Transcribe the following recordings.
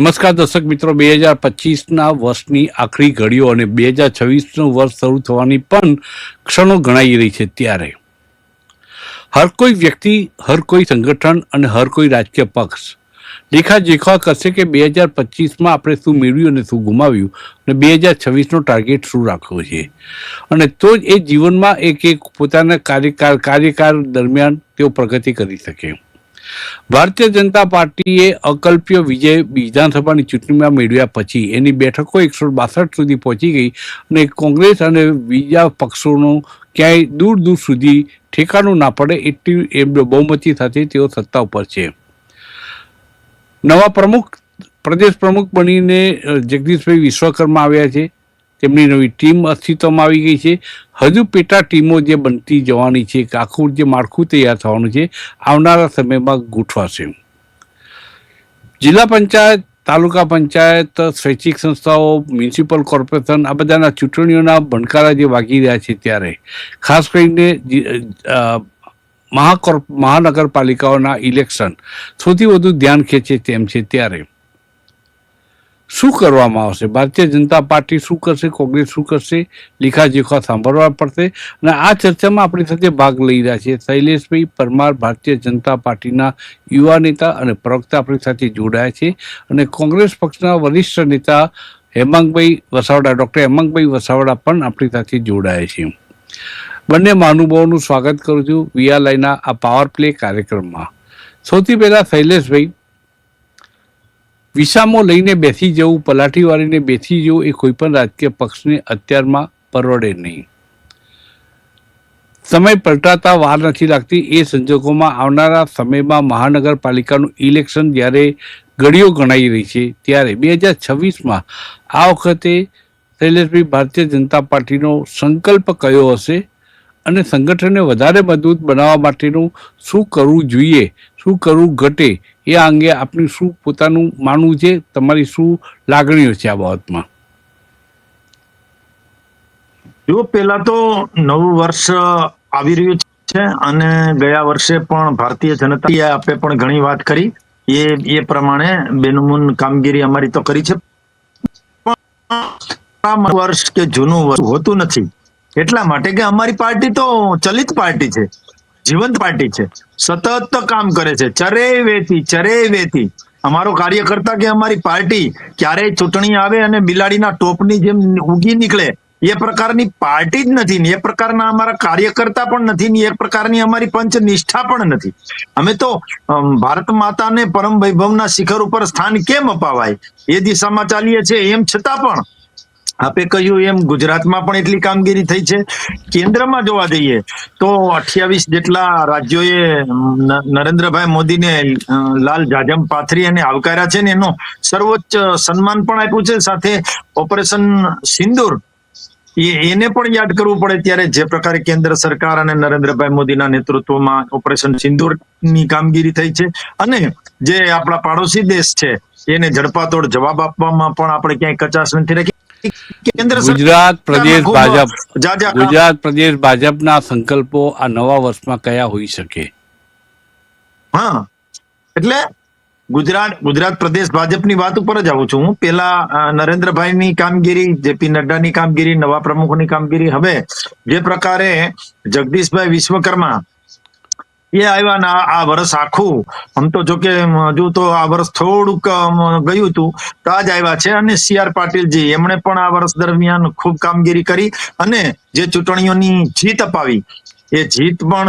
નમસ્કાર દર્શક મિત્રો, બે હજાર પચીસના વર્ષની આખરી ઘડીઓ અને બે હજાર છવ્વીસનું વર્ષ શરૂ થવાની પણ ક્ષણો ગણાઈ રહી છે ત્યારે. હર કોઈ વ્યક્તિ, હર કોઈ સંગઠન અને હર કોઈ રાજકીય પક્ષ દેખા દેખા કરશે કે બે હજાર પચીસમાં આપણે શું મેળવ્યું અને શું ગુમાવ્યું અને બે હજાર છવ્વીસનો ટાર્ગેટ શું રાખવો છે. અને તો જ એ જીવનમાં એક એક પોતાના કાર્યકાળ કાર્યકાળ દરમિયાન તેઓ પ્રગતિ કરી શકે. ભારતીય જનતા પાર્ટીએ અકલ્પ્ય વિજય વિધાનસભાની ચૂંટણીમાં મેળવ્યા પછી એની બેઠકો એકસો બાસઠ સુધી પહોંચી ગઈ અને કોંગ્રેસ અને બીજા પક્ષોનો ક્યાંય દૂર દૂર સુધી ઠેકાણું ના પડે એટલી એ બહુમતી સાથે તેઓ સત્તા ઉપર છે. નવા પ્રમુખ, પ્રદેશ પ્રમુખ બનીને જગદીશભાઈ વિશ્વકર્મા આવ્યા છે. તેમની નવી ટીમ અસ્તિત્વમાં આવી ગઈ છે. હજુ પેટા ટીમો જે બનતી જવાની છે, એક આખું જે માળખું તૈયાર થવાનું છે, આવનારા સમયમાં ગોઠવાશે. જિલ્લા પંચાયત, તાલુકા પંચાયત, સ્વૈચ્છિક સંસ્થાઓ, મ્યુનિસિપલ કોર્પોરેશન આ બધાના ચૂંટણીઓના ભણકારા જે વાગી રહ્યા છે ત્યારે, ખાસ કરીને મહાકોર્પ, મહાનગરપાલિકાઓના ઇલેક્શન, સૌથી વધુ ધ્યાન ખેંચે તેમ છે ત્યારે. શું કરવામાં આવશે? ભારતીય જનતા પાર્ટી શું કરશે? કોંગ્રેસ શું કરશે? લીખાજોખા સાંભળવા પડશે. અને આ ચર્ચામાં આપણી સાથે ભાગ લઈ રહ્યા છે શૈલેષભાઈ પરમાર, ભારતીય જનતા પાર્ટીના યુવા નેતા અને પ્રવક્તા આપણી સાથે જોડાયા છે. અને કોંગ્રેસ પક્ષના વરિષ્ઠ નેતા હેમાંગભાઈ વસાવડા, ડૉક્ટર હેમાંગભાઈ વસાવડા પણ આપણી સાથે જોડાયા છે. બંને મહાનુભાવોનું સ્વાગત કરું છું વીઆરઆઈના આ પાવર પ્લે કાર્યક્રમમાં. સૌથી પહેલાં શૈલેષભાઈ વિસામો લઈને બેસી જવું પલાઠી વાળીને બેસી જવું એ કોઈ પણ રાજકીય પક્ષને અત્યારમાં પરવડે નહીં. સમય પલટાતા વાર નથી લાગતી. એ સંજોગોમાં આવનારા સમયમાં મહાનગરપાલિકાનું ઇલેક્શન જ્યારે ઘડીઓ ગણાઈ રહી છે, ત્યારે બે હજાર છવ્વીસમાં આ વખતે શૈલેષભાઈ, ભારતીય જનતા પાર્ટીનો સંકલ્પ કયો હશે? અને સંગઠનને વધારે મજબૂત બનાવવા માટેનું શું કરવું જોઈએ, શું કરવું ઘટે, એ અંગે આપનું શું પોતાનું માનવું છે, તમારી શું લાગણીઓ છે આ બાબતમાં? જો પેલા તો નવું વર્ષ આવી રહ્યું છે અને ગયા વર્ષે પણ ભારતીય જનતા આપે પણ ઘણી વાત કરી. એ એ પ્રમાણે બેનમૂન કામગીરી અમારી તો કરી છે. વર્ષ કે જૂનું વર્ષ હોતું નથી. એટલા માટે કે અમારી પાર્ટી તો ચલિત પાર્ટી છે, જીવંત પાર્ટી છે. સતત કામ કરે છે ચરે વેથી ચરે વેથી અમારો કાર્યકર્તા કે અમારી પાર્ટી ક્યારેય ચૂંટણી આવે અને બિલાડીના ટોપની જેમ ઉગી નીકળે, એ પ્રકારની પાર્ટી જ નથી ને, એ પ્રકારના અમારા કાર્યકર્તા પણ નથી ને, એ પ્રકારની અમારી પંચ નિષ્ઠા પણ નથી. અમે તો ભારત માતાને પરમ વૈભવના શિખર ઉપર સ્થાન કેમ અપાવાય? એ દિશામાં ચાલીએ છે એમ છતાં પણ આપે કહ્યું એમ, ગુજરાતમાં પણ એટલી કામગીરી થઈ છે. કેન્દ્રમાં જોવા જઈએ તો અઠ્યાવીસ જેટલા રાજ્યોએ ન- નરેન્દ્રભાઈ મોદીને લાલ જાજમ પાથરી અને આવકાર્યા છે ને એનો સર્વોચ્ચ સન્માન પણ આપ્યું છે. સાથે ઓપરેશન સિંદૂર એને પણ યાદ કરવું પડે ત્યારે જે પ્રકારે કેન્દ્ર સરકાર અને નરેન્દ્રભાઈ મોદીના નેતૃત્વમાં ઓપરેશન સિંદૂરની કામગીરી થઈ છે. અને જે આપણા પાડોશી દેશ છે, એને ઝડપાતોડ જવાબ આપવામાં પણ આપણે ક્યાંય કચાશ નથી રાખી. ગુજરાત પ્રદેશ ભાજપ. ગુજરાત પ્રદેશ ભાજપના સંકલ્પો આ નવા વર્ષમાં કયા હોઈ શકે? હા. એટલે ગુજરાત ગુજરાત પ્રદેશ ભાજપની વાત ઉપર જ આવું છું હું. પેલા નરેન્દ્રભાઈની કામગીરી જેપી નડ્ડાની કામગીરી નવા પ્રમુખની કામગીરી. હવે જે પ્રકારે જગદીશભાઈ વિશ્વકર્મા એ આવ્યા ને આ વર્ષ આખું. આમ તો જો કે હજુ તો આ વર્ષ થોડુંક ગયું હતું. તો આજ આવ્યા છે અને સી આર પાટીલજી, એમણે પણ આ વર્ષ દરમિયાન ખૂબ કામગીરી કરી અને જે ચૂંટણીઓની જીત અપાવી એ જીત પણ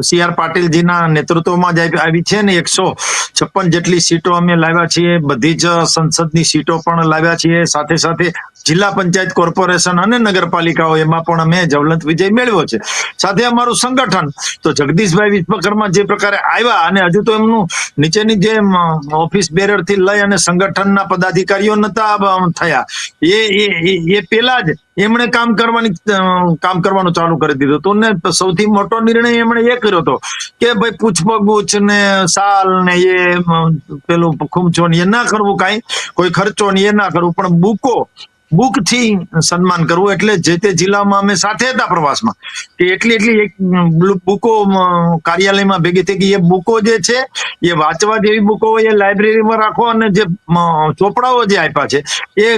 સી આર પાટીલજીના નેતૃત્વમાં જ આવી- છે ને એકસો છપ્પન જેટલી સીટો અમે લાવ્યા છીએ. બધી જ સંસદની સીટો પણ લાવ્યા છીએ. સાથે સાથે જિલ્લા પંચાયત કોર્પોરેશન અને નગરપાલિકાઓ એમાં પણ અમે જવલંત વિજય મેળવ્યો છે. સાથે અમારું સંગઠન, તો જગદીશભાઈ વિશ્વકર્મા જે પ્રકારે આવ્યા અને હજુ તો એમનું નીચેની જે ઓફિસ બેરરથી લઈ અને સંગઠનના પદાધિકારીઓ નતા થયા. એ- એ પેલા જ એમણે કામ કરવાની કામ કરવાનું ચાલુ કરી દીધું હતું. ને સૌથી મોટો નિર્ણય એમણે એ કર્યો હતો કે ભાઈ પૂછપગુછ ને સાલ ને એ પેલું ખૂમચો ને એ ના કરવું કાંઈ, કોઈ ખર્ચો ને એ ના કરવું, પણ બુકો બુકથી સન્માન કરવું એટલે જે તે જિલ્લામાં અમે સાથે હતા પ્રવાસમાં. કે એટલી એટલી એક બુકો કાર્યાલયમાં ભેગી થઈ ગઈ. એ બુકો જે છે, એ વાંચવા જેવી બુકો હોય, એ લાઇબ્રેરીમાં રાખો અને જે ચોપડાઓ જે આપ્યા છે, એ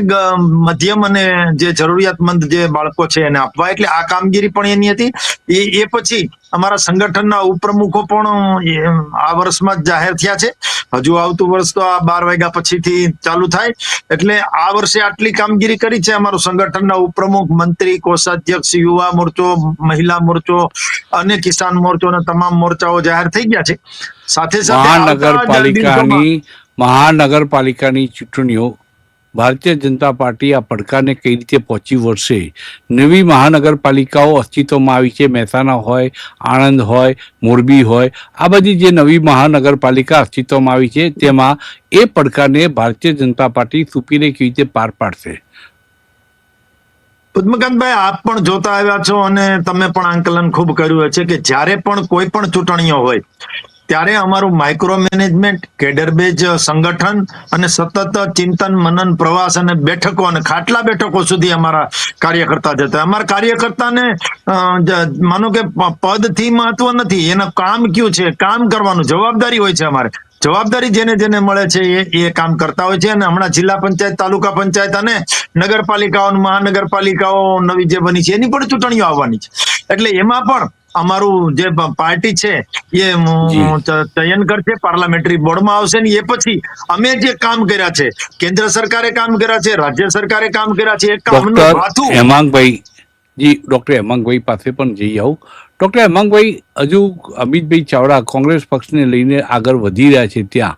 મધ્યમ અને જે જરૂરિયાતમંદ જે બાળકો છે એને આપવા. એટલે આ કામગીરી પણ એની હતી. એ એ પછી અમારા સંગઠનના ઉપપ્રમુખો પણ આ વર્ષમાં જ જાહેર થયા છે. હજુ આવતું વર્ષ તો આ બાર વાગ્યા પછીથી ચાલુ થાય. એટલે આ વર્ષે આટલી કામગીરી કરી છે અમારું સંગઠનના ઉપપ્રમુખ મંત્રી કોષાધ્યક્ષ યુવા મોરચો મહિલા મોરચો અને કિસાન મોરચો અને તમામ મોરચાઓ જાહેર થઈ ગયા છે. સાથે સાથે મહાનગરપાલિકાની મહાનગરપાલિકાની ચૂંટણીઓ ભારતીય જનતા પાર્ટી આ પડકારને કઈ રીતે પહોંચી વળશે? નવી મહાનગરપાલિકાઓ અસ્તિત્વમાં આવી છે. મહેસાણા હોય, આણંદ હોય, મોરબી હોય. આ બધી જે નવી મહાનગરપાલિકા અસ્તિત્વમાં આવી છે, તેમાં એ પડકારને ભારતીય જનતા પાર્ટી સુપીને કેવી રીતે પાર પાડશે? પદ્મકાંતભાઈ, આપ પણ જોતા આવ્યા છો અને તમે પણ આંકલન ખૂબ કર્યું છે કે જ્યારે પણ કોઈ પણ ચૂંટણીઓ હોય ત્યારે અમારું માઇક્રો મેનેજમેન્ટ કેડરબેજ સંગઠન અને સતત ચિંતન, મનન, પ્રવાસ અને બેઠકો અને ખાટલા બેઠકો સુધી અમારા કાર્યકર્તા જતા. અમારા કાર્યકર્તાને માનો કે પદથી મહત્વ નથી. એનું કામ કયું છે? કામ કરવાનું. જવાબદારી હોય છે અમારે. જવાબદારી જેને જેને મળે છે એ એ કામ કરતા હોય છે. અને હમણાં જિલ્લા પંચાયત, તાલુકા પંચાયત અને નગરપાલિકાઓ મહાનગરપાલિકાઓ નવી જે બની છે, એની પણ ચૂંટણીઓ આવવાની છે. એટલે એમાં પણ અમારું જે પાર્ટી છે એ ચયન કરશે પાર્લામેન્ટરી બોર્ડમાં આવશે ને એ પછી અમે જે કામ કર્યા છે કેન્દ્ર સરકારે કામ કર્યા છે રાજ્ય સરકારે કામ કર્યા છે એ કામનું હેમાંગભાઈ જી ડોક્ટર હેમાંગભાઈ પાસે પણ જઈ આવું. ડોક્ટર હેમાંગભાઈ હજુ અમિતભાઈ ચાવડા કોંગ્રેસ પક્ષને લઈને આગળ વધી રહ્યા છે ત્યાં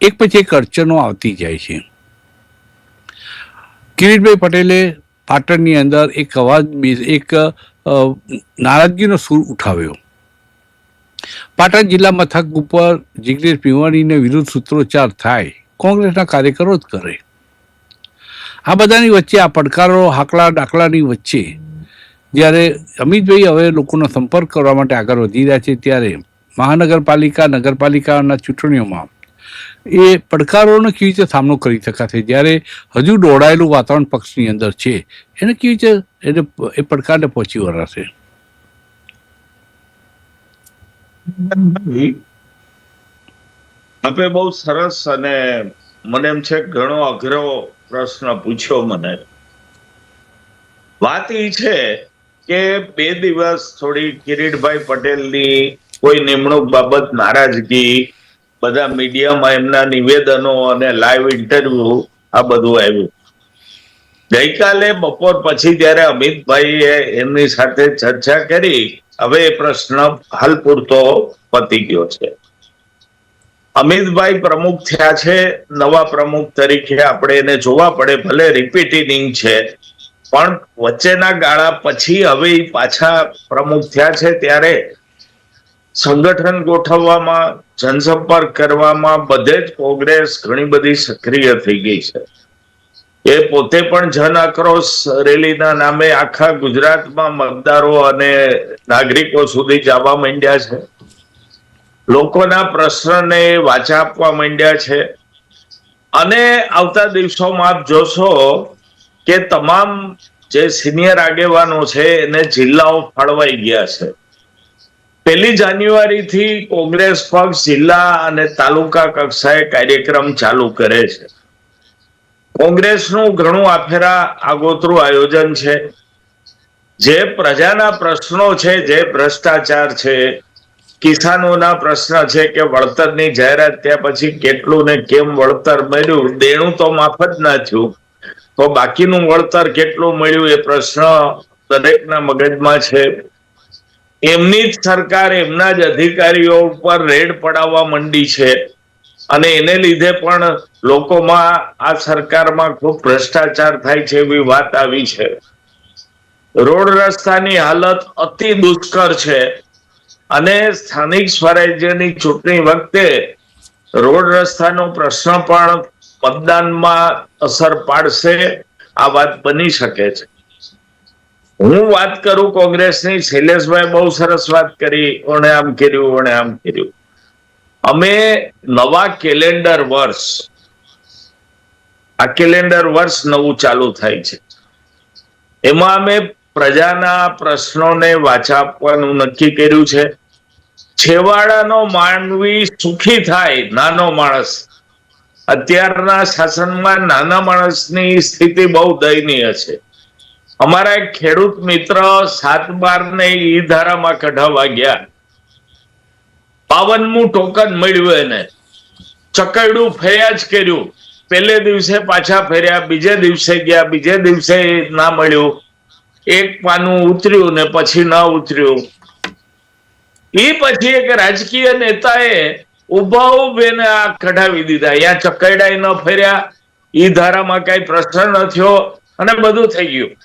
એક પછી એક અડચણો આવતી જાય છે. કિરીટભાઈ પટેલે પાટણની અંદર એક અવાજ એક નારાજગીનો સૂર ઉઠાવ્યો. પાટણ જિલ્લા મથક ઉપર જિગ્નેશ મેવાણીને વિરુદ્ધ સૂત્રોચ્ચાર થાય, કોંગ્રેસના કાર્યકરો જ કરે. આ બધાની વચ્ચે આ પડકારો, હાકલા ડાકલાની વચ્ચે, જ્યારે અમિતભાઈ હવે લોકોનો સંપર્ક કરવા માટે આગળ વધી રહ્યા છે, ત્યારે મહાનગરપાલિકા, નગરપાલિકાના ચૂંટણીઓમાં એ પડકારોનો કેવી રીતે સામનો કરી શકાશે? જ્યારે હજુ દોડાયેલું વાતાવરણ પક્ષની અંદર છે, એને કેવી રીતે એને એ પડકારને પહોંચી વળાશે? આપે બહુ સરસ અને મને એમ છે ઘણો અઘરો પ્રશ્ન પૂછ્યો મને. વાત એ છે કે બે દિવસ થોડી કિરીટભાઈ પટેલની કોઈ નિમણૂક બાબત નારાજગી બધા મીડિયામાં એમના નિવેદનો અને લાઈવ ઇન્ટરવ્યુ આ બધું આવ્યું. ગઈકાલે બપોર પછી જ્યારે અમિતભાઈએ એમની સાથે ચર્ચા કરી, હવે એ પ્રશ્ન હાલ પૂરતો પતી ગયો છે. અમિતભાઈ પ્રમુખ થયા છે, નવા પ્રમુખ તરીકે આપણે એને જોવા પડે, ભલે રિપીટિંગ છે, પણ વચ્ચેના ગાળા પછી હવે પાછા પ્રમુખ થયા છે, ત્યારે સંગઠન ગોઠવવામાં, જનસંપર્ક કરવામાં બધે જ કોંગ્રેસ ઘણી બધી સક્રિય થઈ ગઈ છે. એ પોતે પણ જન આક્રોશ રેલીના નામે આખા ગુજરાતમાં મતદારો અને નાગરિકો સુધી જવા માંડ્યા છે. લોકોના પ્રશ્નને વાચા આપવા માંડ્યા છે. અને આવતા દિવસોમાં આપ જોશો કે તમામ જે સિનિયર આગેવાનો છે એને જિલ્લાઓ ફાળવાઈ ગયા છે. પહેલી જાન્યુઆરીથી કોંગ્રેસ પક્ષ જિલ્લા અને તાલુકા કક્ષાએ કાર્યક્રમ ચાલુ કરે છે. કોંગ્રેસનું ઘણું આફેરા આગોતરું આયોજન છે. જે પ્રજાના પ્રશ્નો છે, જે ભ્રષ્ટાચાર છે, કિસાનોના પ્રશ્ન છે કે વળતરની જાહેરાત ત્યાં પછી કેટલું ને કેમ વળતર મળ્યું? દેણું તો માફ જ ના થયું. તો બાકીનું વળતર કેટલું મળ્યું એ પ્રશ્ન દરેકના મગજમાં છે. એમની જ સરકાર એમના જ અધિકારીઓ ઉપર રેડ પડાવવા માંડી છે. અને એને લીધે પણ લોકોમાં આ સરકારમાં ખૂબ ભ્રષ્ટાચાર થાય છે એવી વાત આવી છે. રોડ રસ્તાની હાલત અતિ દુષ્કર છે. અને સ્થાનિક સ્વરાજ્યની ચૂંટણી વખતે રોડ રસ્તાનો પ્રશ્ન પણ મતદાનમાં અસર પાડશે, આ વાત બની શકે છે. હું વાત કરું કોંગ્રેસની, શૈલેષભાઈ બહુ સરસ વાત કરી, ઓણે આમ કર્યું, ઓણે આમ કર્યું. અમે નવા કેલેન્ડર વર્ષ, આ કેલેન્ડર વર્ષ નવું ચાલુ થાય છે. એમાં અમે પ્રજાના પ્રશ્નોને વાચા આપવાનું નક્કી કર્યું છે. છેવાડાનો માનવી સુખી થાય, નાનો માણસ. અત્યારના શાસનમાં નાના માણસની સ્થિતિ બહુ દયનીય છે. અમારા એક ખેડૂત મિત્ર સાત બાર ને ઈ ધારામાં કઢાવવા ગયા. પાવનમું ટોકન મળ્યું એને. ચકરડું ફર્યા જ કર્યું. પહેલે દિવસે પાછા ફેર્યા, બીજે દિવસે ગયા, બીજે દિવસે ના મળ્યું. એક પાનું ઉતર્યું ને પછી ના ઉતર્યું. એ પછી એક રાજકીય નેતાએ ઊભા ઉભેને આ કઢાવી દીધા. અહીંયા ચકરડાય ન ફર્યા. ઈ ધારામાં કઈ પ્રશ્ન ન થયો અને બધું થઈ ગયું.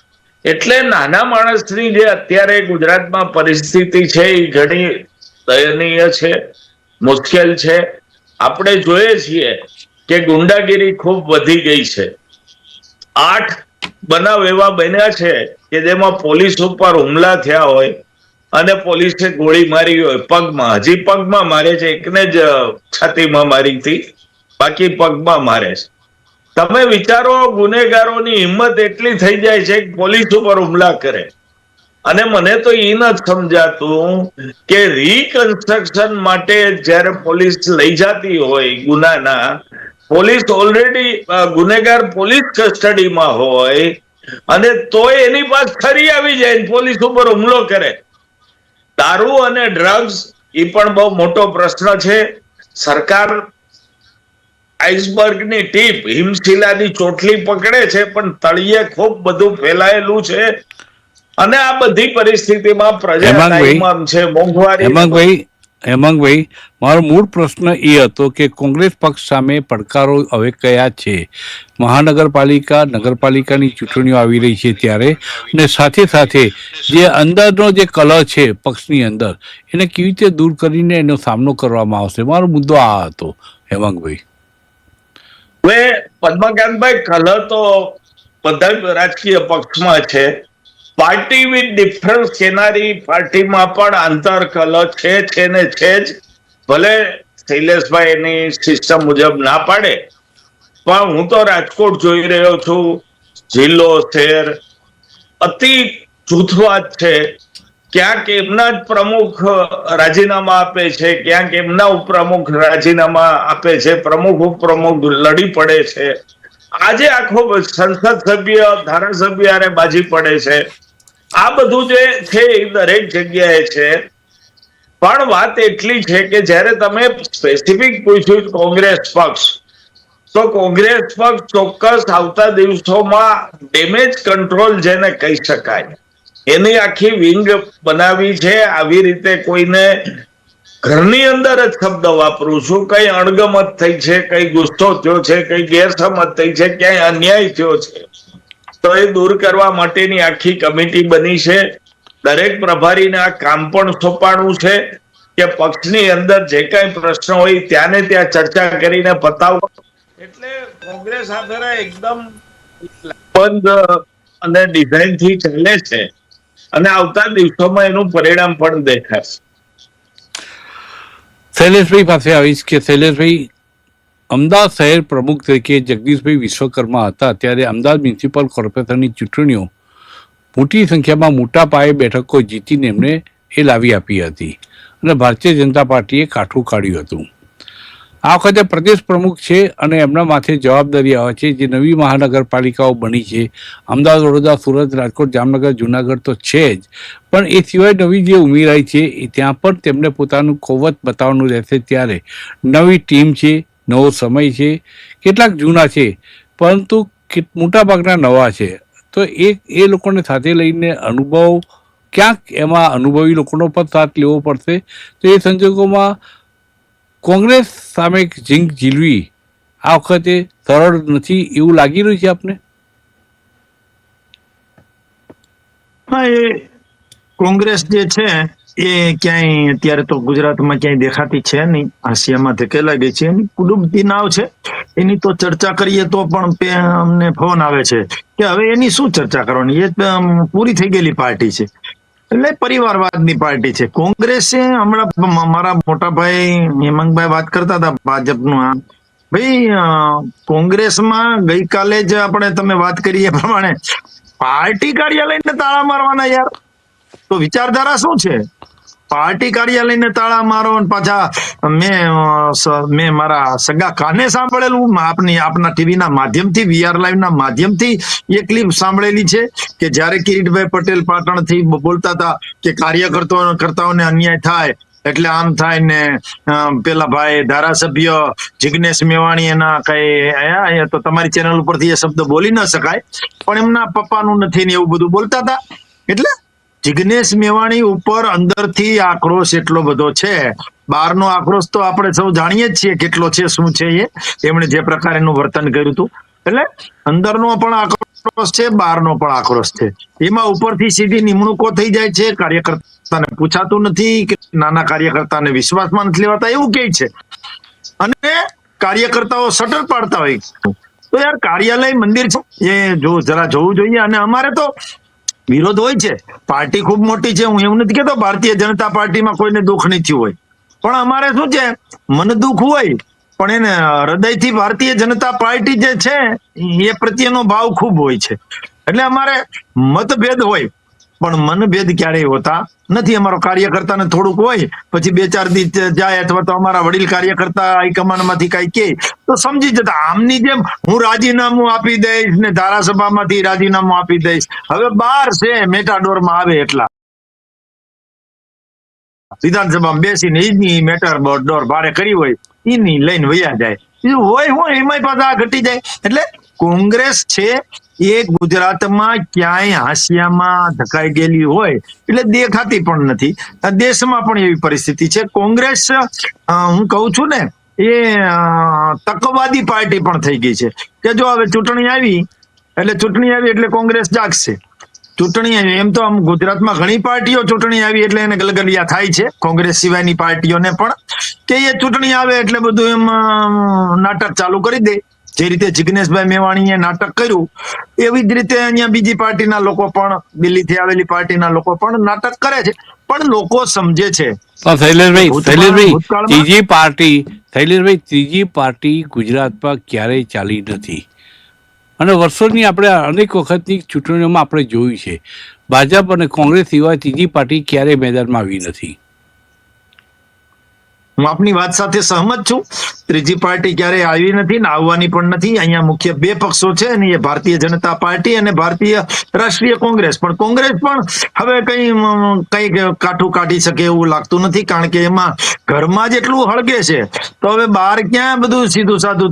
એટલે નાના માણસની જે અત્યારે ગુજરાતમાં પરિસ્થિતિ છે એ ઘણી દયનીય છે, મુશ્કેલ છે. આપણે જોઈએ છીએ કે ગુંડાગીરી ખૂબ વધી ગઈ છે. આઠ બનાવ એવા બન્યા છે કે જેમાં પોલીસ ઉપર હુમલા થયા હોય અને પોલીસે ગોળી મારી હોય. પગમાં, હજી પગમાં મારે છે, એકને જ છાતીમાં મારી હતી. બાકી પગમાં મારે છે. તમે વિચારો, ગુનેગારોની હિંમત એટલી થઈ જાય છે પોલીસ ઉપર હુમલા કરે. અને મને તો એ નથી સમજાતું કે રીકન્સ્ટ્રક્શન માટે જ્યારે પોલીસ લઈ જતી હોય ગુનાના, પોલીસ ઓલરેડી ગુનેગાર પોલીસ કસ્ટડીમાં હોય અને તોય એની પાસે ખરી આવી જાય પોલીસ ઉપર હુમલો કરે. દારૂ અને ડ્રગ્સ એ પણ બહુ મોટો પ્રશ્ન છે. સરકાર આઈસબર્ગની ટીપ હિમશિલાની ચોટલી પકડે છે પણ તળિયે ખૂબ બધું ફેલાયેલું છે. અને આ બધી પરિસ્થિતિમાં પ્રજા છે મોંઘવારી હેમાંગભાઈ હેમાંગભાઈ મારો મૂળ પ્રશ્ન એ હતો કે કોંગ્રેસ પક્ષ સામે પડકારો હવે કયા છે? મહાનગરપાલિકા નગરપાલિકાની ચૂંટણીઓ આવી રહી છે ત્યારે અને સાથે સાથે જે અંદરનો જે કલહ છે પક્ષની અંદર એને કેવી રીતે દૂર કરીને એનો સામનો કરવામાં આવશે? મારો મુદ્દો આ હતો હેમાંગભાઈ. હવે પદ્મકાંતભાઈ કલર તો બધા રાજકીય પક્ષમાં છે. પાર્ટી વિથ ડિફરન્સ કેનારી પાર્ટીમાં પણ આંતર કલહ છે છે ને છે જ. ભલે શૈલેષભાઈ એની સિસ્ટમ મુજબ ના પાડે, પણ હું તો રાજકોટ જોઈ રહ્યો છું. જિલ્લો, શહેર અતિ જૂથવાદ છે. ક્યાંક એમના જ પ્રમુખ રાજીનામા આપે છે, ક્યાંક એમના ઉપપ્રમુખ રાજીનામા આપે છે, પ્રમુખ ઉપપ્રમુખ લડી પડે છે. આજે આખો સંસદ સભ્ય, ધારાસભ્ય અને બાજી પડે છે. આ બધું જે છે એ દરેક જગ્યાએ છે. પણ વાત એટલી છે કે જ્યારે તમે સ્પેસિફિક પૂછ્યું કોંગ્રેસ પક્ષ, તો કોંગ્રેસ પક્ષ ચોક્કસ આવતા દિવસોમાં ડેમેજ કંટ્રોલ જેને કહી શકાય. એની આખી વિંગ બનાવી છે. આવી રીતે કોઈને ઘરની અંદર જ શબ્દ વાપરું છું. કઈ અણગમત થઈ છે કઈ ગુસ્સો થયો છે કઈ ગેરસમત થઈ છે ક્યાંય અન્યાય થયો છે. તો એ દૂર કરવા માટેની આખી કમિટી બની છે. દરેક પ્રભારીને આ કામ પણ સોંપાણું છે કે પક્ષની અંદર જે કાંઈ પ્રશ્ન હોય ત્યાં ને ત્યાં ચર્ચા કરીને પતાવો. એટલે કોંગ્રેસ આધારે એકદમ બંધ અને ડિઝાઇનથી ચાલે છે. અને આવતા દિવસોમાં એનું પરિણામ પણ દેખાશે. શૈલેષભાઈ પાસે આવીશ કે શૈલેષભાઈ, અમદાવાદ શહેર પ્રમુખ તરીકે જગદીશભાઈ વિશ્વકર્મા હતા, ત્યારે અમદાવાદ મ્યુનિસિપલ કોર્પોરેશનની ચૂંટણીઓ મોટી સંખ્યામાં મોટા પાયે બેઠકો જીતીને એમને એ લાવી આપી હતી. અને ભારતીય જનતા પાર્ટીએ કાઠું કાઢ્યું હતું. આ વખતે પ્રદેશ પ્રમુખ છે અને એમના માથે જવાબદારી આવે છે. જે નવી મહાનગરપાલિકાઓ બની છે. અમદાવાદ, વડોદરા, સુરત, રાજકોટ, જામનગર, જુનાગઢ તો છે જ. પણ એ સિવાય નવી જે ઉમેરાઈ છે, એ ત્યાં પણ તેમને પોતાનું કોવત બતાવવાનું રહેશે ત્યારે. નવી ટીમ છે, નવો સમય છે. કેટલાક જૂના છે, પરંતુ મોટાભાગના નવા છે. તો એ એ લોકોને સાથે લઈને અનુભવ ક્યાંક એમાં અનુભવી લોકોનો પણ સાથ લેવો પડશે. તો એ સંજોગોમાં કોંગ્રેસ સામે જીંક ઝીલવી આ વખતે સરળ નથી એવું લાગી રહ્યું છે આપને? હા, એ કોંગ્રેસ જે છે, એ ક્યાંય અત્યારે તો ગુજરાતમાં ક્યાંય દેખાતી છે નહીં. આસિયામાં ધકેલા ગઈ છે. એની કુડુંબતી નાવ છે. એની તો ચર્ચા કરીએ તો પણ અમને ફોન આવે છે કે હવે એની શું ચર્ચા કરવાની? એ પૂરી થઈ ગયેલી પાર્ટી છે. એટલે પરિવારવાદની પાર્ટી છે. કોંગ્રેસે હમણાં મારા મોટા ભાઈ વાત કરતા હતા ભાજપનું આ. ભાઈ કોંગ્રેસમાં ગઈકાલે જ આપણે તમે વાત કરી એ પ્રમાણે પાર્ટી કાર્યાલયને તાળા મારવાના યાર. તો વિચારધારા શું છે? પાર્ટી કાર્યાલયને તાળા મારો અને પાછા મેં મારા સગા કાને સાંભળેલું? આપની, આપના ટીવીના માધ્યમથી વીઆર લાઈવના માધ્યમથી એ ક્લિપ સાંભળેલી છે કે જ્યારે કિરીટભાઈ પટેલ પાટણથી બોલતા હતા કે કાર્યકર્તો કરતાઓને અન્યાય થાય, એટલે આમ થાય ને પેલા ભાઈ ધારાસભ્ય જિગ્નેશ મેવાણી એના કઈ તો તમારી ચેનલ ઉપરથી એ શબ્દ બોલી ન શકાય. પણ એમના પપ્પાનું નથી ને એવું બધું બોલતા હતા. એટલે જિગ્નેશ મેવાણી ઉપર અંદરથી આક્રોશ એટલો બધો છે. બહારનો આક્રોશ તો આપણે સૌ જાણીએ જ છીએ કેટલો છે, શું છે એ. એમણે જે પ્રકારેનું વર્તન કર્યું હતું. એટલે અંદરનો પણ આક્રોશ છે, બહારનો પણ આક્રોશ છે. એમાં ઉપરથી સીધી નિમણૂકો થઈ જાય છે. કાર્યકર્તાને પૂછાતું નથી કે નાના કાર્યકર્તાને વિશ્વાસમાં નથી લેવાતા, એવું કે છે. અને કાર્યકર્તાઓ શટર પાડતા હોય તો યાર કાર્યાલય, મંદિર છે, એ જો જરા જોવું જોઈએ. અને અમારે તો વિરોધ હોય છે. પાર્ટી ખૂબ મોટી છે. હું એવું નથી કેતો ભારતીય જનતા પાર્ટીમાં કોઈને દુઃખ નહીં થયું હોય. પણ અમારે શું છે? મને દુઃખ હોય, પણ એને હૃદયથી ભારતીય જનતા પાર્ટી જે છે, એ પ્રત્યેનો ભાવ ખૂબ હોય છે. એટલે અમારે મતભેદ હોય. પણ મનભેદ ક્યારેય હોતા નથી. અમારો કાર્યકર્તાને થોડુંક હોય, પછી બે ચાર દી જાય અથવા તો અમારા વડીલ કાર્યકર્તા હાઈકમાન્ડમાંથી કઈ કે, તો સમજી જતા આમની જેમ હું રાજીનામું આપી દઈશ ને ધારાસભામાંથી રાજીનામું આપી દઈશ. હવે બાર છે, મેટાડોરમાં આવે એટલા. વિધાનસભામાં બેસીને ઈની મેટર ડોર ભાડે કરી હોય ઈની લઈને વયા જાય. હોય હોય, એમાંય પાછા ઘટી જાય. એટલે કોંગ્રેસ છે એ ગુજરાતમાં ક્યાંય હાંસિયામાં ધકાઈ ગયેલી હોય એટલે દેખાતી પણ નથી. દેશમાં પણ એવી પરિસ્થિતિ છે. કોંગ્રેસ હું કહું છું ને, એ તકવાદી પાર્ટી પણ થઈ ગઈ છે. કે જો હવે ચૂંટણી આવી, એટલે ચૂંટણી આવી એટલે કોંગ્રેસ જાગશે. ચૂંટણી આવી, એમ તો આમ ગુજરાતમાં ઘણી પાર્ટીઓ ચૂંટણી આવી એટલે એને ગલગલિયા થાય છે. કોંગ્રેસ સિવાયની પાર્ટીઓને પણ. કે એ ચૂંટણી આવે એટલે બધું એમ નાટક ચાલુ કરી દે. જે રીતે જિગ્નેશભાઈ મેવાણીએ નાટક કર્યું એવી જ રીતે અહીંયા બીજી પાર્ટીના લોકો પણ દિલ્હીથી આવેલી પાર્ટીના લોકો પણ નાટક કરે છે. પણ લોકો સમજે છે શૈલેષભાઈ શૈલેષભાઈ ત્રીજી પાર્ટી શૈલેષભાઈ ત્રીજી પાર્ટી ગુજરાતમાં ક્યારેય ચાલી નથી. અને વર્ષોની આપણે અનેક વખતની ચૂંટણીઓમાં આપણે જોયું છે. ભાજપ અને કોંગ્રેસ સિવાય ત્રીજી પાર્ટી ક્યારેય મેદાનમાં આવી નથી. હું આપની વાત સાથે સહમત છું. ત્રીજી પાર્ટી ક્યારેય આવી નથી ને આવવાની પણ નથી. અહીંયા મુખ્ય બે પક્ષો છે અને એ ભારતીય જનતા પાર્ટી અને ભારતીય રાષ્ટ્રીય કોંગ્રેસ. પણ કોંગ્રેસ પણ હવે કઈ કઈ કાઠું કાઢી શકે એવું લાગતું નથી કારણ કે એમાં ઘરમાં જ એટલું હળગે છે. તો હવે બહાર ક્યાં બધું સીધું સાધું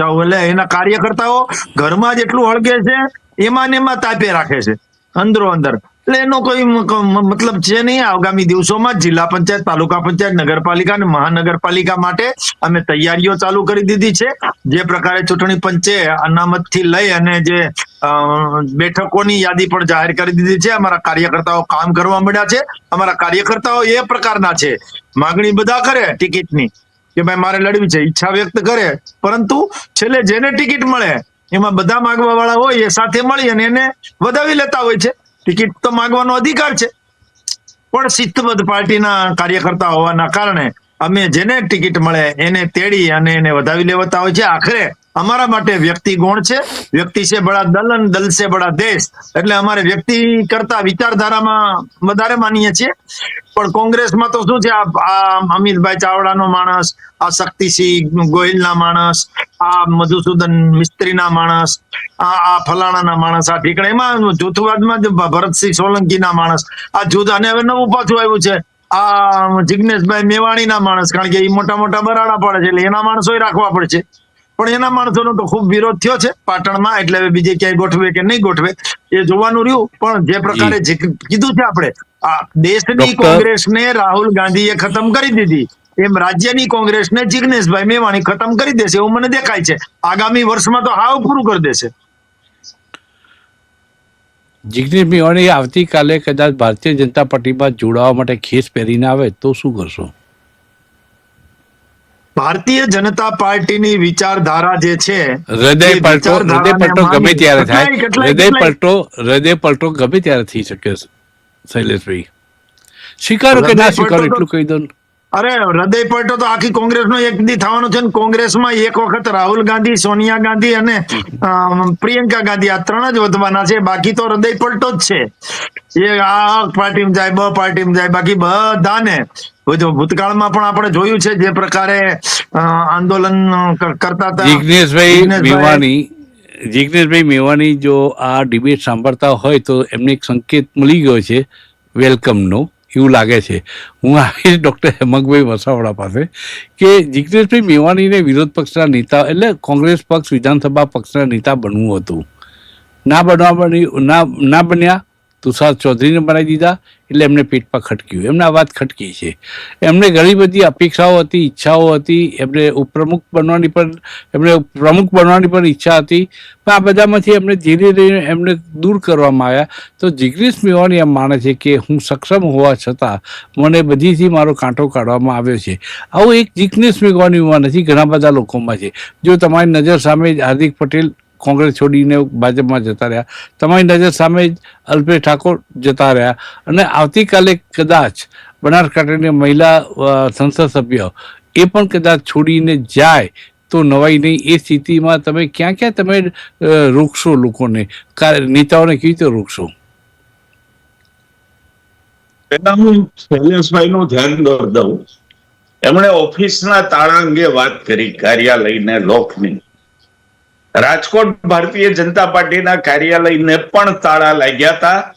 જાવ એટલે એના કાર્યકર્તાઓ ઘરમાં જ એટલું હળગે છે, એમાં ને એમાં તાપે રાખે છે. અંદરો અંદર. એટલે એનો કોઈ મતલબ છે નહીં આગામી દિવસોમાં જિલ્લા પંચાયત, તાલુકા પંચાયત, નગરપાલિકા અને મહાનગરપાલિકા માટે અમે તૈયારીઓ ચાલુ કરી દીધી છે. જે પ્રકારે ચૂંટણી પંચે અનામતથી લઈ અને જે બેઠકોની યાદી પણ જાહેર કરી દીધી છે. અમારા કાર્યકર્તાઓ કામ કરવા મળ્યા છે. અમારા કાર્યકર્તાઓ એ પ્રકારના છે. માગણી બધા કરે ટિકિટની કે ભાઈ મારે લડવી છે. ઈચ્છા વ્યક્ત કરે. પરંતુ છેલ્લે જેને ટિકિટ મળે, એમાં બધા માગવા વાળા હોય એ સાથે મળી અને એને વધાવી લેતા હોય છે. ટિકિટ તો માગવાનો અધિકાર છે. પણ શિસ્તબદ્ધ પાર્ટીના કાર્યકર્તા હોવાના કારણે અમે જેને ટિકિટ મળે એને તેડી અને એને વધાવી લેવાતા હોય છે. આખરે અમારા માટે વ્યક્તિ ગુણ છે. વ્યક્તિ છે બડા દલ અને દલ છે બડા દેશ. એટલે અમારે વ્યક્તિ કરતા વિચારધારામાં વધારે માનીએ છીએ. પણ કોંગ્રેસમાં તો શું છે? આ અમિતભાઈ ચાવડાનો માણસ, આ શક્તિસિંહ ગોહિલના માણસ, આ મધુસૂદન મિસ્ત્રીના માણસ, આ ફલાણાના માણસ, આ ઠીકણા. એમાં જૂથવાદમાં ભરતસિંહ સોલંકીના માણસ, આ જૂથ અને હવે નવું પાછું આવ્યું છે. આ જિગ્નેશભાઈ મેવાણીના માણસ, કારણ કે એ મોટા મોટા બરાડા પડે છે. એટલે એના માણસો રાખવા પડશે. પણ એના માણસોનો તો ખૂબ વિરોધ થયો છે. પાટણમાં એટલે હવે બીજે ક્યાંય ગોઠવે કે નહીં ગોઠવે એ જોવાનું રહ્યું. પણ જે પ્રકારે કીધું છે આપણે આ દેશની કોંગ્રેસને રાહુલ ગાંધીએ ખતમ કરી દીધી. એમ રાજ્યની કોંગ્રેસને જિગ્નેશભાઈ મેવાણી ખતમ કરી દેશે એવું મને દેખાય છે. આગામી વર્ષમાં તો હાવ પૂરું કરી દેશે. જિગ્નેશ મેવાણી આવતીકાલે કદાચ ભારતીય જનતા પાર્ટીમાં જોડાવા માટે ખેસ પહેરીને આવે તો શું કરશો? ભારતીય જનતા પાર્ટીની વિચારધારા જે છે હૃદય પલટો હૃદય પલટો ગમે ત્યારે થાય. હૃદય પલટો હૃદય પલટો ગમે ત્યારે થઈ શકે શૈલેષભાઈ. સ્વીકારો કે ના સ્વીકારો એટલું કહી દો અરે હૃદય પલટો તો આખી કોંગ્રેસનો એક દી થવાનો છે ને. કોંગ્રેસમાં એક વખત રાહુલ ગાંધી સોનિયા ગાંધી અને પ્રિયંકા ગાંધી આ ત્રણ જ વધવાના છે. બાકી તો હૃદય પલટો જ છે. એ આ પાર્ટીમાં જાય બ પાર્ટીમાં જાય બાકી બધાને બધું ભૂતકાળમાં પણ આપણે જોયું છે જે પ્રકારે આંદોલન કરતા હતા. જીગ્નેશભાઈ મેવાની જિગ્નેશભાઈ મેવાની જો આ ડિબેટ સાંભળતા હોય તો એમને એક સંકેત મળી ગયો છે વેલકમનો એવું લાગે છે. હું આવીશ ડૉક્ટર હેમંતભાઈ વસાવડા પાસે કે જિગ્નેશભાઈ મેવાણીને વિરોધ પક્ષના નેતા એટલે કોંગ્રેસ પક્ષ વિધાનસભા પક્ષના નેતા બનવું હતું. ના બનવા બની ના ના બન્યા? તુષાર ચૌધરીને બનાવી દીધા એટલે એમને પેટમાં ખટક્યું. એમને આ વાત ખટકી છે. એમને ઘણી બધી અપેક્ષાઓ હતી, ઈચ્છાઓ હતી, એમને ઉપપ્રમુખ બનવાની પણ, એમને પ્રમુખ બનવાની પણ ઈચ્છા હતી. પણ આ બધામાંથી એમને ધીરે ધીરે એમને દૂર કરવામાં આવ્યા. તો જિગ્નેશ મેવાણી એમ માને છે કે હું સક્ષમ હોવા છતાં મને બધીથી મારો કાંટો કાઢવામાં આવ્યો છે. આવું એક જિગ્નેશ મેવાણીમાં નથી, ઘણા બધા લોકોમાં છે. જો તમારી નજર સામે હાર્દિક પટેલ કોંગ્રેસ છોડીને ભાજપમાં જતા રહ્યા. તમારી નજર સામે જ અલ્પેશ ઠાકોર જતા રહ્યા. અને આવતીકાલે કદાચ બનાસકાંઠાની મહિલા સંસદ સભ્ય એ પણ કદાચ છોડીને જાય તો નવાઈ નહીં. એ સ્થિતિમાં તમે ક્યાં ક્યાં તમે રોકશો લોકોને? નેતાઓને કેવી રીતે રોકશો? પહેલા હું શૈલેષભાઈ નું ધ્યાન દોર દઉં. એમણે ઓફિસના તાળા અંગે વાત કરી, કાર્યાલયને લોકની રાજકોટ ભારતીય જનતા પાર્ટીના કાર્યાલયને પણ તાળા લાગ્યા હતા.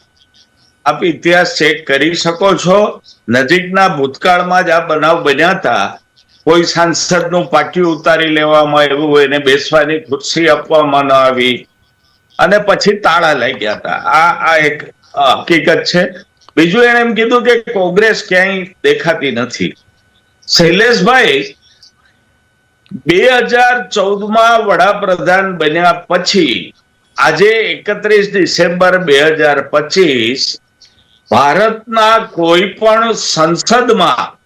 આપ ઇતિહાસ ચેક કરી શકો છો. નજીકના ભૂતકાળમાં જ આ બનાવ બન્યા હતા. કોઈ સાંસદનું પાટિયું ઉતારી લેવામાં આવ્યું એને બેસવાની ખુરશી આપવામાં ન આવી. અને પછી તાળા લાગ્યા હતા. આ આ એક હકીકત છે. બીજું એને એમ કીધું કે કોંગ્રેસ ક્યાંય દેખાતી નથી. શૈલેષભાઈ બે હજાર ચૌદમાં વડાપ્રધાન બન્યા પછી, આજે એકત્રીસ ડિસેમ્બર બે હજાર પચીસ, ભારતના કોઈ પણ સંસદમાં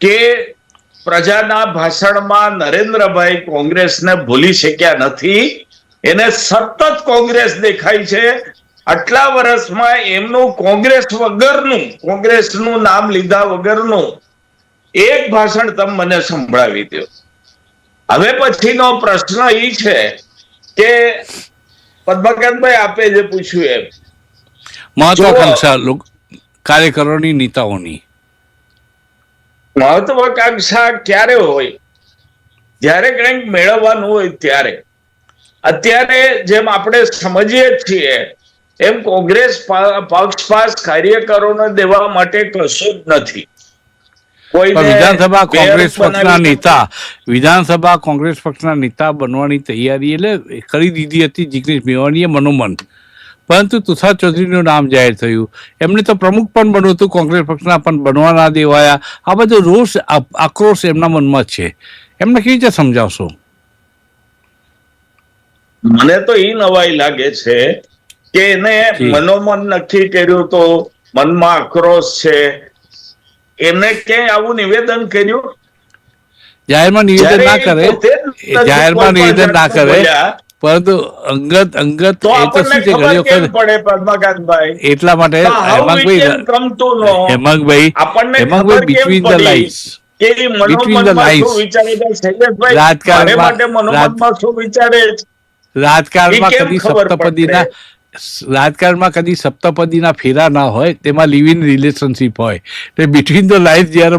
કે પ્રજાના ભાષણમાં નરેન્દ્રભાઈ કોંગ્રેસને ભૂલી શક્યા નથી. એને સતત કોંગ્રેસ દેખાય છે. આટલા વર્ષમાં એમનું કોંગ્રેસ વગરનું, કોંગ્રેસનું નામ લીધા વગરનું એક ભાષણ તમે મને સંભળાવી દો હવે પછીનો પ્રશ્ન એ છે કે પદ્મકાંતભાઈ આપે જે પૂછ્યું એમ. મહત્વાકાંક્ષા કાર્યકરોની નેતાઓની. મહત્વાકાંક્ષા ક્યારે હોય? જ્યારે કંઈક મેળવવાનું હોય ત્યારે. અત્યારે જેમ આપણે સમજીએ છીએ એમ કોંગ્રેસ પક્ષ પાસ કાર્યકરોને દેવા માટે કશું જ નથી. વિધાનસભા કોંગ્રેસ પક્ષના નેતા વિધાનસભા કોંગ્રેસ પક્ષના નેતા બનવાની તૈયારી એટલે કરી દીધી હતી જિગ્નેશ મેવાણીએ મનોમન. પરંતુ તુષાર ચૌધરીનું નામ જાહેર થયું. એમને તો પ્રમુખ પણ બનવું હતું કોંગ્રેસ પક્ષના પણ બનવા ના દેવાયા. આ બધો રોષ આક્રોશ એમના મનમાં છે. એમને કેવી રીતે સમજાવશો? મને તો એ નવાઈ લાગે છે કે એને મનોમન નક્કી કર્યું તો મનમાં આક્રોશ છે. એને ક્યાંય આવું નિવેદન કર્યું? જાહેરમાં નિવેદન ના કરે. જાહેરમાં નિવેદન ના કરે. પરંતુ અંગત અંગત એ તો શું છે ઘણી વખત એટલા માટે હેમંતભાઈ આપણને હેમંતભાઈ બિટવીન ધ લાઈન્સ વિચારે છે શૈલેષભાઈ રાજકારણમાં- માટે મનોમનમાં શું વિચારે છે? રાજકારણમાં કદી સપ્તપદીના રાજકારણમાં કદી સપ્તપદીના ફેરા ના હોય તેમાં લિવ ઇન રિલેશનશિપ હોય. એટલે બિટવીન ધ લાઈફ જ્યારે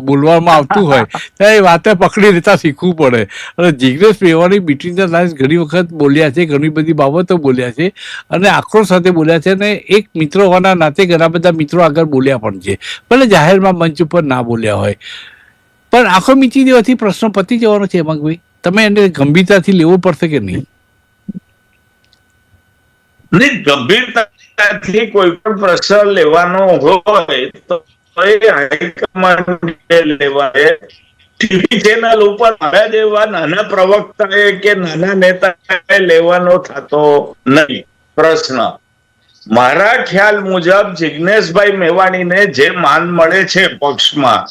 બોલવામાં આવતું હોય ત્યારે એ વાતે પકડી લેતા શીખવું પડે. અને Jignesh Mevani between the life ઘણી વખત બોલ્યા છે ઘણી બધી બાબતો બોલ્યા છે અને આક્રોશ સાથે બોલ્યા છે અને એક મિત્ર હોવાના નાતે ઘણા બધા મિત્રો આગળ બોલ્યા પણ છે. ભલે જાહેરમાં મંચ ઉપર ના બોલ્યા હોય. પણ આંખો મીચી દેવાથી પ્રશ્ન પતી જવાનો છે હેમંતભાઈ તમે એને ગંભીરતાથી લેવો પડશે કે નહીં? નહીં ગંભીરતાથી કોઈ પણ પ્રશ્ન લેવાનો હોય તો એ હાઈકમાન્ડ લેવાય. ટીવી ચેનલ ઉપર મારા જેવા નાના પ્રવક્તાએ કે નાના નેતાએ લેવાનો થતો નહીં. પ્રશ્ન. મારા ખ્યાલ મુજબ જિગ્નેશભાઈ મેવાણીને જે માન મળે છે પક્ષમાં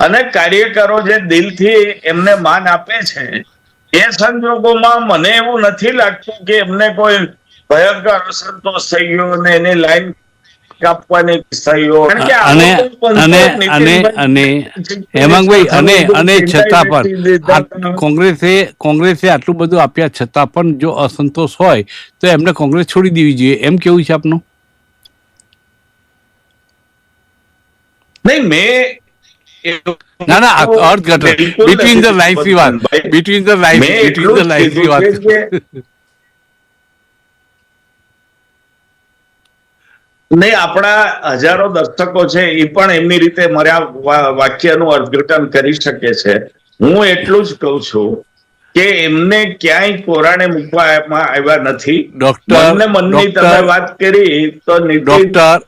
અને કાર્યકરો જે દિલથી એમને માન આપે છે, એ સંજોગોમાં મને એવું નથી લાગતું કે એમને કોઈ ભયંકર અસંતોષ થઈ ગયો અને એની લાઈન કાપવાની સહીઓ અને અને અને અને હેમાંગભાઈ અને અને છતાં પણ કોંગ્રેસે કોંગ્રેસે આટલું બધું આપ્યા છતાં પણ જો અસંતોષ હોય તો એમને કોંગ્રેસ છોડી દેવી જોઈએ. એમ કેવું છે આપનું? નહીં મેં ના ના અર્થ બિલકુલ બિટવીન ધ લાઈફની વાત. ભાઈ. Between the life between the લાઈફની વાત કીધું છે કે નહીં આપણા હજારો દર્શકો છે એ પણ એમની રીતે મારા વાક્યનું અર્થઘટન કરી શકે છે. હું એટલું જ કહું છું કે એમને ક્યાંય કોરાણે મૂકવામાં આવ્યા નથી. ડોક્ટર મનને તમે વાત કરી તો ડોક્ટર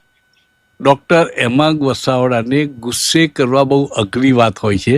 ડોક્ટર હેમાંગ વસાવડાને ગુસ્સે કરવા બહુ અઘરી વાત હોય છે.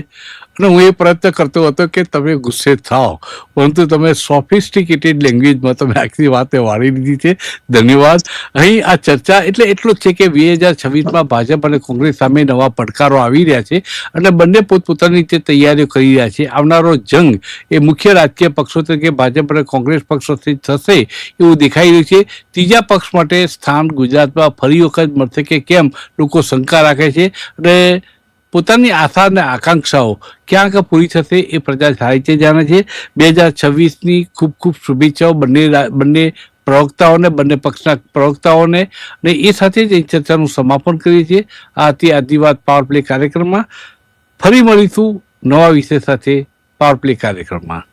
અને હું એ પ્રયત્ન કરતો હતો કે તમે ગુસ્સે થાઓ. પરંતુ તમે સોફિસ્ટિકેટેડ લેંગ્વેજમાં તમે આખી વાતે વાળી લીધી છે. ધન્યવાદ. અહીં આ ચર્ચા એટલે એટલું જ છે કે બે હજાર છવ્વીસમાં ભાજપ અને કોંગ્રેસ સામે નવા પડકારો આવી રહ્યા છે અને બંને પોતપોતાની રીતે તૈયારીઓ કરી રહ્યા છે. આવનારો જંગ એ મુખ્ય રાજકીય પક્ષો તરીકે ભાજપ અને કોંગ્રેસ પક્ષોથી થશે એવું દેખાઈ રહ્યું છે. ત્રીજા પક્ષ માટે સ્થાન ગુજરાતમાં ફરી વખત મળશે કે કેમ? લોકો શંકા રાખે છે. અને પોતાની આશા અને આકાંક્ષાઓ ક્યાંક પૂરી થશે એ પ્રજા રીતે જાણે છે. બે હજાર છવ્વીસની ખૂબ ખૂબ શુભેચ્છાઓ બંને બંને પ્રવક્તાઓને, બંને પક્ષના પ્રવક્તાઓને અને એ સાથે જ ચર્ચાનું સમાપન કરીએ છીએ. આ હતી આદિવાદ પાવર પ્લે કાર્યક્રમમાં. ફરી મળીશું નવા વિષય સાથે પાવર પ્લે કાર્યક્રમમાં.